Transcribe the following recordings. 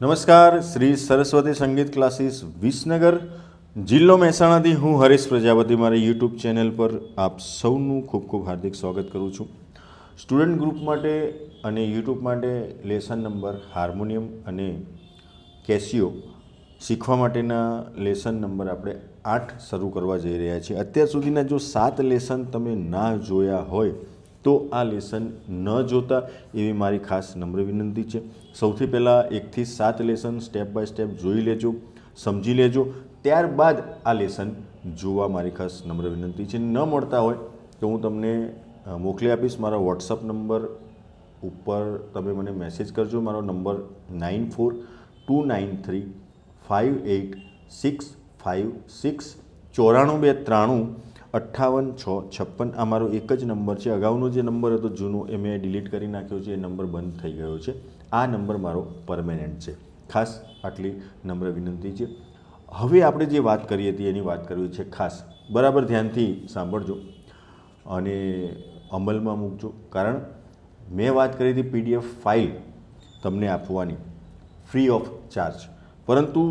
નમસ્કાર, શ્રી સરસ્વતી સંગીત ક્લાસીસ વિસનગર. જિલ્લો મહેસાણાથી હું હરીશ પ્રજાપતિ, મારી યુટ્યુબ ચેનલ પર આપ સૌનું ખૂબ ખૂબ હાર્દિક સ્વાગત કરું છું. સ્ટુડન્ટ ગ્રુપ માટે અને યુટ્યુબ માટે લેસન નંબર, હાર્મોનિયમ અને કેસિયો શીખવા માટેના લેસન નંબર આપણે આઠ શરૂ કરવા જઈ રહ્યા છીએ. અત્યાર સુધીના જો સાત લેસન તમે ના જોયા હોય તો આ લેસન ન જોતા એવી મારી ખાસ નમ્ર વિનંતી છે. સૌથી પહેલાં એકથી સાત લેસન સ્ટેપ બાય સ્ટેપ જોઈ લેજો, સમજી લેજો. ત્યારબાદ આ લેસન જોવા મારી ખાસ નમ્ર વિનંતી છે. ન મળતા હોય તો હું તમને મોકલી આપીશ. મારા વોટ્સઅપ નંબર ઉપર તમે મને મેસેજ કરજો. મારો number nine four two nine three five eight six five six ચોરાણું બે ત્રાણું અઠ્ઠાવન, છ, છપ્પન આ મારો એક જ નંબર છે. અગાઉનો જે નંબર હતો જૂનો એ મેં ડિલીટ કરી નાખ્યો છે. એ નંબર બંધ થઈ ગયો છે. આ નંબર મારો પરમેનન્ટ છે. ખાસ આટલી નમ્ર વિનંતી છે. હવે આપણે જે વાત કરી હતી એની વાત કરવી છે ખાસ. બરાબર ધ્યાનથી સાંભળજો અને અમલમાં મૂકજો. કારણ મેં વાત કરી હતી પીડીએફ ફાઇલ તમને આપવાની. Free of charge. પરંતુ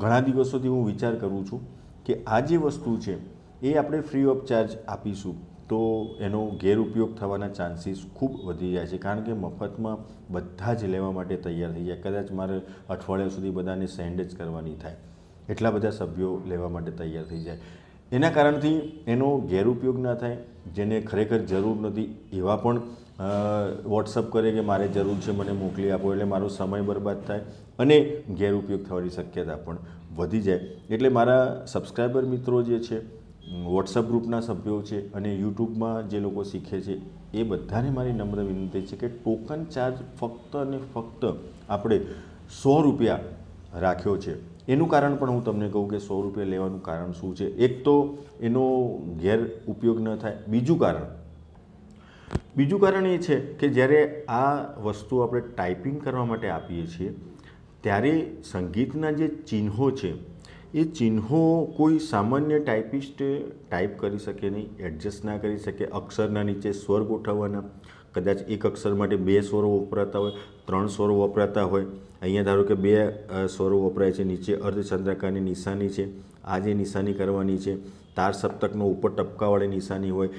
ઘણા દિવસોથી હું વિચાર કરું છું કે આ જે વસ્તુ છે એ આપણે ફ્રી ઓફ ચાર્જ આપીશું. તો એનો ગેરઉપયોગ થવાના ચાન્સીસ ખૂબ વધી જાય છે. કારણ કે મફતમાં બધા જ લેવા માટે તૈયાર થઈ જાય કદાચ મારે અઠવાડિયા સુધી બધાને સેન્ડ જ કરવાની થાય. એટલા બધા સભ્યો લેવા માટે તૈયાર થઈ જાય. એના કારણથી એનો ગેરઉપયોગ ના થાય. જેને ખરેખર જરૂર નથી, એવા પણ વોટ્સઅપ કરે કે મારે જરૂર છે, મને મોકલી આપો, એટલે મારો સમય બરબાદ થાય અને ગેરઉપયોગ થવાની શક્યતા પણ વધી જાય. એટલે મારા સબસ્ક્રાઈબર મિત્રો જે છે વોટ્સઅપ ગ્રુપના સભ્યો છે અને યુટ્યુબમાં જે લોકો શીખે છે, એ બધાને મારી નમ્ર વિનંતી છે કે ટોકન ચાર્જ ફક્ત અને ફક્ત આપણે સો રૂપિયા રાખ્યો છે. એનું કારણ પણ હું તમને કહું કે સો રૂપિયા લેવાનું કારણ શું છે? એક તો એનો ગેર ઉપયોગ ન થાય. બીજું કારણ બીજું કારણ એ છે કે જ્યારે આ વસ્તુ આપણે ટાઈપિંગ કરવા માટે આપીએ છીએ, ત્યારે સંગીતના જે ચિહ્નો છે એ ચિહ્નો કોઈ સામાન્ય ટાઈપિસ્ટ ટાઈપ કરી શકે નહીં, એડજસ્ટ ના કરી શકે, અક્ષરના નીચે સ્વર ગોઠવવાના. કદાચ એક અક્ષર માટે બે સ્વરો વપરાતા હોય, ત્રણ સ્વરો વપરાતા હોય. અહીંયા ધારો કે બે સ્વરો વપરાય છે, નીચે અર્ધચંદ્રાકારની નિશાની છે, આ જે નિશાની કરવાની છે, તાર સપ્તકનો ઉપર ટપકાવાળી નિશાની હોય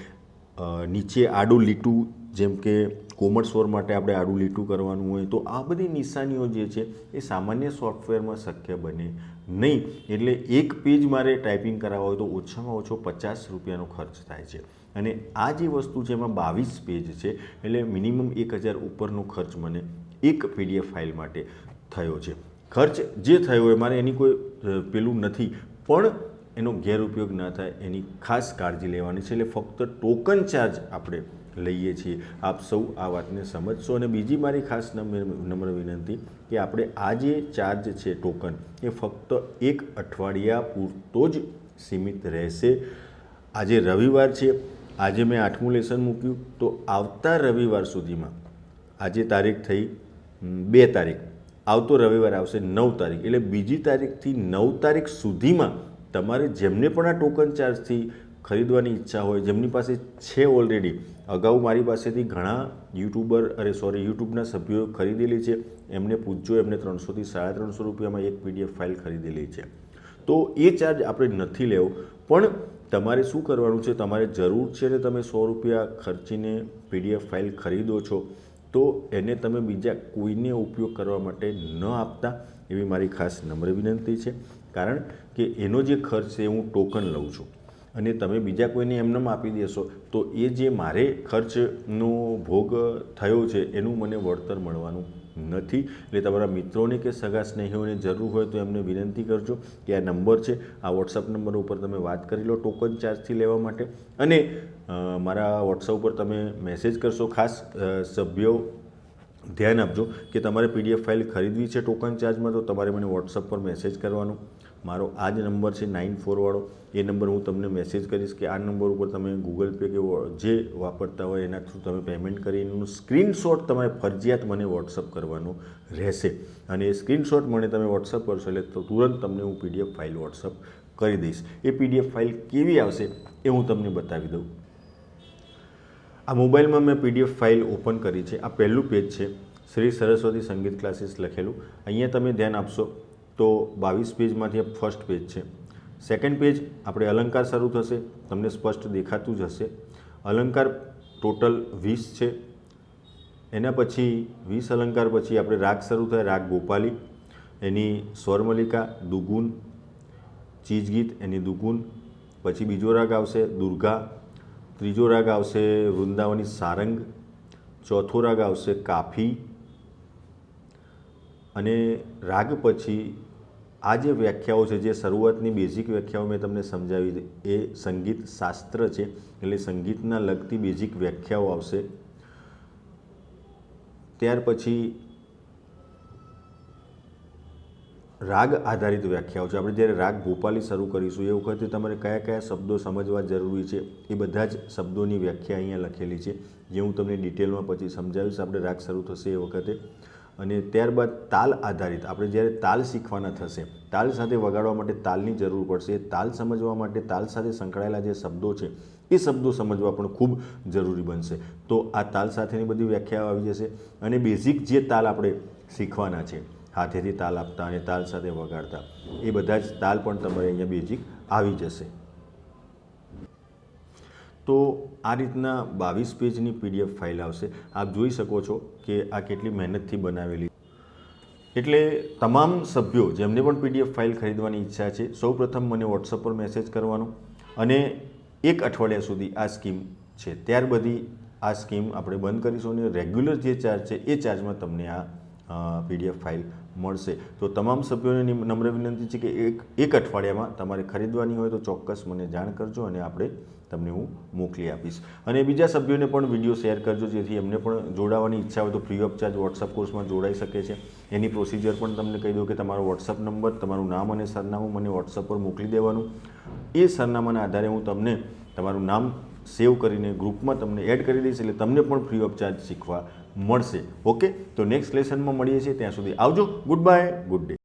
નીચે આડું લીટું જેમ કે કોમળ સ્વર માટે આપણે આડું લીટું કરવાનું હોય તો આ બધી નિશાનીઓ જે છે એ સામાન્ય સોફ્ટવેરમાં શક્ય બને નહીં. એટલે એક પેજ મારે ટાઈપિંગ કરાવવા હોય તો ઓછામાં ઓછો પચાસ રૂપિયાનો ખર્ચ થાય છે. અને આ જે વસ્તુ છે એમાં બાવીસ પેજ છે, એટલે મિનિમમ એક હજાર ઉપરનો ખર્ચ મને એક પીડીએફ ફાઇલ માટે થયો છે. ખર્ચ જે થયો હોય, મારે એની કોઈ પેલું નથી, પણ એનો ગેરઉપયોગ ન થાય એની ખાસ કાળજી લેવાની છે. એટલે ફક્ત ટોકન ચાર્જ આપણે લઈએ છીએ. આપ સૌ આ વાતને સમજશો. અને બીજી મારી ખાસ નમ્ર વિનંતી કે આપણે આ જે ચાર્જ છે ટોકન એ ફક્ત એક અઠવાડિયા પૂરતો જ સીમિત રહેશે. આજે રવિવાર છે. આજે મેં આઠમું લેસન મૂક્યું. તો આવતા રવિવાર સુધીમાં, આજે તારીખ થઈ બે તારીખ. આવતો રવિવાર આવશે નવ તારીખ. એટલે બીજી તારીખથી નવ તારીખ સુધીમાં તમારે જેમને પણ આ ટોકન ચાર્જથી ખરીદવાની ઈચ્છા હોય, જેમની પાસે છે ઓલરેડી અગાઉ મારી પાસેથી ઘણા યુટ્યુબર અરે સોરી યુટ્યુબના સભ્યોએ ખરીદેલી છે. એમને પૂછજો, એમને ત્રણસોથી સાડા ત્રણસો રૂપિયામાં એક પીડીએફ ફાઇલ ખરીદેલી છે. તો એ ચાર્જ આપણે નથી લેવો. પણ તમારે શું કરવાનું છે? તમારે જરૂર છે ને તમે સો રૂપિયા ખર્ચીને પીડીએફ ફાઇલ ખરીદો છો. તો એને તમે બીજા કોઈને ઉપયોગ કરવા માટે ન આપતા, એવી મારી ખાસ નમ્ર વિનંતી છે. કારણ કે એનો જે ખર્ચ છે હું ટોકન લઉં છું. અને તમે બીજા કોઈને એમનેમ આપી દેશો, તો એ જે મારે ખર્ચનો ભોગ થયો છે, એનું મને વળતર મળવાનું નથી. એટલે તમારા મિત્રોને કે સગા સ્નેહીઓને જરૂર હોય તો એમને વિનંતી કરજો કે આ નંબર છે, આ વોટ્સઅપ નંબર ઉપર તમે વાત કરી લો ટોકન ચાર્જથી લેવા માટે. અને મારા વોટ્સઅપ ઉપર તમે મેસેજ કરશો ખાસ સભ્યો ધ્યાન આપજો કે તમારે પીડીએફ ફાઇલ ખરીદવી છે ટોકન ચાર્જમાં, તો તમારે મને વોટ્સઅપ પર મેસેજ કરવાનો. મારો આ જ નંબર છે નાઇન ફોરવાળો એ નંબર હું તમને મેસેજ કરીશ કે આ નંબર ઉપર તમે ગૂગલ પે કે જે વાપરતા હોય એના થ્રુ તમે પેમેન્ટ કરી એનું સ્ક્રીનશોટ તમારે ફરજિયાત મને વોટ્સઅપ કરવાનો રહેશે. અને એ સ્ક્રીનશોટ મને તમે વોટ્સઅપ કરશો એટલે તો તુરંત તમને હું પીડીએફ ફાઇલ વોટ્સઅપ કરી દઈશ. એ પીડીએફ ફાઇલ કેવી આવશે એ હું તમને બતાવી દઉં. આ મોબાઈલમાં મેં પીડીએફ ફાઇલ ઓપન કરી છે. આ પહેલું પેજ છે. શ્રી સરસ્વતી સંગીત ક્લાસીસ લખેલું. અહીંયા તમે ધ્યાન આપશો તો બાવીસ પેજમાંથી ફર્સ્ટ પેજ છે. સેકન્ડ પેજ આપણે અલંકાર શરૂ થશે. તમને સ્પષ્ટ દેખાતું જ હશે. અલંકાર ટોટલ વીસ છે. એના પછી વીસ અલંકાર પછી આપણે રાગ શરૂ થાય. રાગ ગોપાલી, એની સ્વરમલિકા દુગુન, ચીજગીત એની દુગુન, પછી બીજો રાગ આવશે દુર્ગા ત્રીજો રાગ આવશે વૃંદાવની સારંગ, ચોથો રાગ આવશે કાફી અને રાગ પછી આ જે વ્યાખ્યાઓ છે, જે શરૂઆતની બેઝિક વ્યાખ્યાઓ મેં તમને સમજાવી એ સંગીત શાસ્ત્ર છે, એટલે સંગીતના લગતી બેઝિક વ્યાખ્યાઓ આવશે. ત્યાર પછી રાગ આધારિત વ્યાખ્યાઓ છે. આપણે જ્યારે રાગ ભોપાલી શરૂ કરીશું, એ વખતે તમારે કયા કયા શબ્દો સમજવા જરૂરી છે, એ બધા જ શબ્દોની વ્યાખ્યા અહીંયા લખેલી છે, જે હું તમને ડિટેલમાં પછી સમજાવીશ આપણે રાગ શરૂ થશે એ વખતે. અને ત્યારબાદ તાલ આધારિત, આપણે જ્યારે તાલ શીખવાના થશે, તાલ સાથે વગાડવા માટે તાલની જરૂર પડશે, તાલ સમજવા માટે તાલ સાથે સંકળાયેલા જે શબ્દો છે, એ શબ્દો સમજવા પણ ખૂબ જરૂરી બનશે. તો આ તાલ સાથેની બધી વ્યાખ્યાઓ આવી જશે અને બેઝિક જે તાલ આપણે શીખવાના છે હાથેથી તાલ આપતા અને તાલ સાથે વગાડતા. એ બધા જ તાલ પણ તમારે અહીંયા બેઝિક આવી જશે. તો આ રીતના બાવીસ પેજની પીડીએફ ફાઇલ આવશે. આપ જોઈ શકો છો કે આ કેટલી મહેનતથી બનાવેલી. એટલે તમામ સભ્યો જેમને પણ પીડીએફ ફાઇલ ખરીદવાની ઈચ્છા છે સૌપ્રથમ મને વોટ્સઅપ પર મેસેજ કરવાનો. અને એક અઠવાડિયા સુધી આ સ્કીમ છે. ત્યાર બધી આ સ્કીમ આપણે બંધ કરીશું અને રેગ્યુલર જે ચાર્જ છે, એ ચાર્જમાં તમને આ પીડીએફ ફાઇલ મળશે. તો તમામ સભ્યોને નમ્ર વિનંતી છે કે એક એક અઠવાડિયામાં તમારે ખરીદવાની હોય તો ચોક્કસ મને જાણ કરજો અને આપણે તમને હું મોકલી આપીશ. અને બીજા સભ્યોને પણ વીડિયો શેર કરજો, જેથી એમને પણ જોડાવાની ઈચ્છા હોય તો ફ્રી ઓફ ચાર્જ વોટ્સઅપ કોર્સમાં જોડાઈ શકે છે. એની પ્રોસિજર પણ તમને કહી દઉં કે તમારો વોટ્સઅપ નંબર તમારું નામ અને સરનામું મને વોટ્સઅપ પર મોકલી દેવાનું. એ સરનામાના આધારે હું તમને તમારું નામ સેવ કરીને ગ્રુપમાં તમને એડ કરી દઈશ એટલે તમને પણ ફ્રી ઓફ ચાર્જ શીખવા મળશે. ઓકે તો નેક્સ્ટ લેસનમાં મળીએ છીએ. ત્યાં સુધી આવજો. Good bye good day